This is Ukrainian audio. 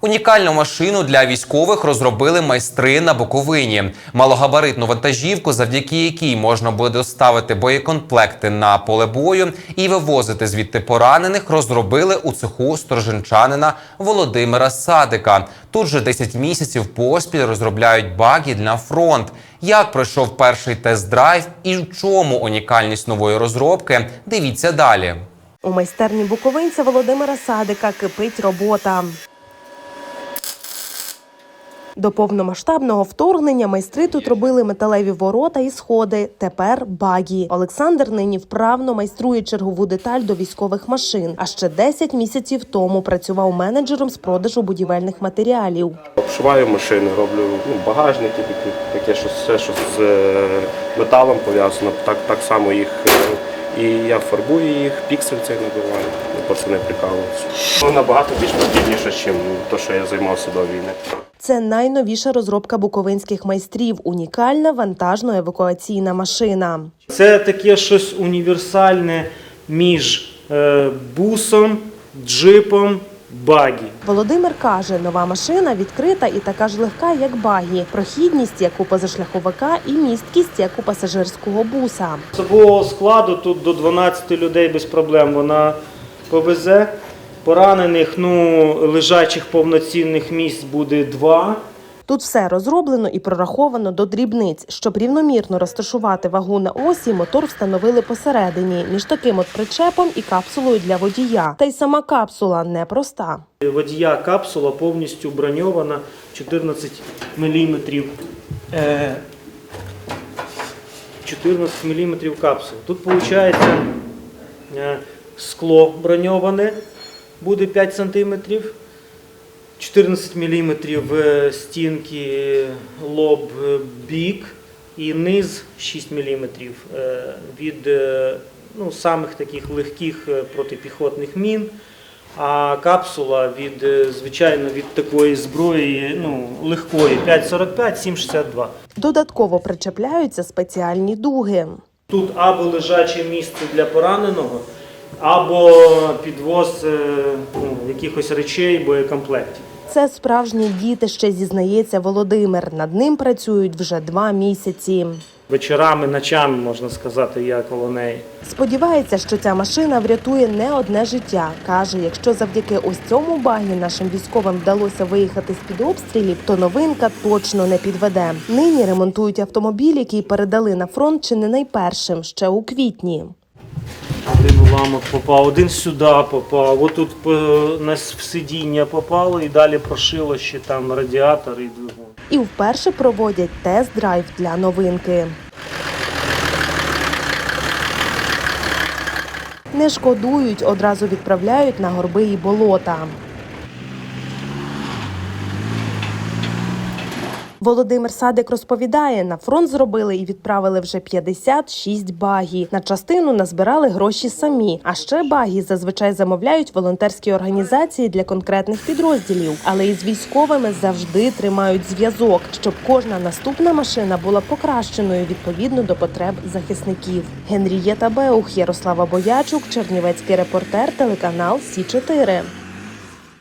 Унікальну машину для військових розробили майстри на Буковині. Малогабаритну вантажівку, завдяки якій можна буде доставити боєкомплекти на поле бою і вивозити звідти поранених, розробили у цеху стороженчанина Володимира Садика. Тут же 10 місяців поспіль розробляють баги для фронт. Як пройшов перший тест-драйв і в чому унікальність нової розробки? Дивіться далі. У майстерні буковинця Володимира Садика кипить робота. До повномасштабного вторгнення майстри тут робили металеві ворота і сходи. Тепер багі. Олександр нині вправно майструє чергову деталь до військових машин. А ще 10 місяців тому працював менеджером з продажу будівельних матеріалів. Обшиваю машини, роблю ну, багажники, таке щось, все, що з е, металом пов'язано. Так, так само їх е, і я фарбую їх, піксель цей набиваю, ну, це не прикалуюся. Ну, набагато більш потрібніше, ніж те, що я займався до війни. Це найновіша розробка буковинських майстрів. Унікальна вантажно-евакуаційна машина. Це таке щось універсальне між е, бусом, джипом, багі. Володимир каже, нова машина відкрита і така ж легка, як багі. Прохідність, як у позашляховика, і місткість, як у пасажирського буса. Особового складу тут до 12 людей без проблем вона повезе. Поранених, ну, лежачих повноцінних місць буде два. Тут все розроблено і прораховано до дрібниць. Щоб рівномірно розташувати вагу на осі, мотор встановили посередині між таким от причепом і капсулою для водія. Та й сама капсула непроста. Водія капсула повністю броньована 14 мм. 14 мм капсул. Тут виходить скло броньоване буде 5 см. 14 мм стінки, лоб, е, бік і низ 6 мм від е, ну, самих таких легких е, протипіхотних мін. А капсула від, е, звичайно, від такої зброї ну, легкої 5,45, 7,62. Додатково причепляються спеціальні дуги. Тут або лежаче місце для пораненого, або підвоз е, ну, якихось речей, боєкомплектів. Це справжнє дітище, зізнається Володимир. Над ним працюють вже два місяці. Вечорами, ночами, можна сказати, я коло неї. Сподівається, що ця машина врятує не одне життя. Каже, якщо завдяки ось цьому багі нашим військовим вдалося виїхати з під обстрілів, то новинка точно не підведе. Нині ремонтують автомобіль, який передали на фронт чи не найпершим ще у квітні. Один уламок попав, один сюди попав, отут на сидіння попало і далі прошило ще там радіатор і двигун. І вперше проводять тест-драйв для новинки. Не шкодують, одразу відправляють на горби і болота. Володимир Садик розповідає, на фронт зробили і відправили вже 56 багі. На частину назбирали гроші самі. А ще багі зазвичай замовляють волонтерські організації для конкретних підрозділів. Але із військовими завжди тримають зв'язок, щоб кожна наступна машина була покращеною відповідно до потреб захисників. Генрієта Беух, Ярослава Боячук, Чернівецький репортер, телеканал Сі 4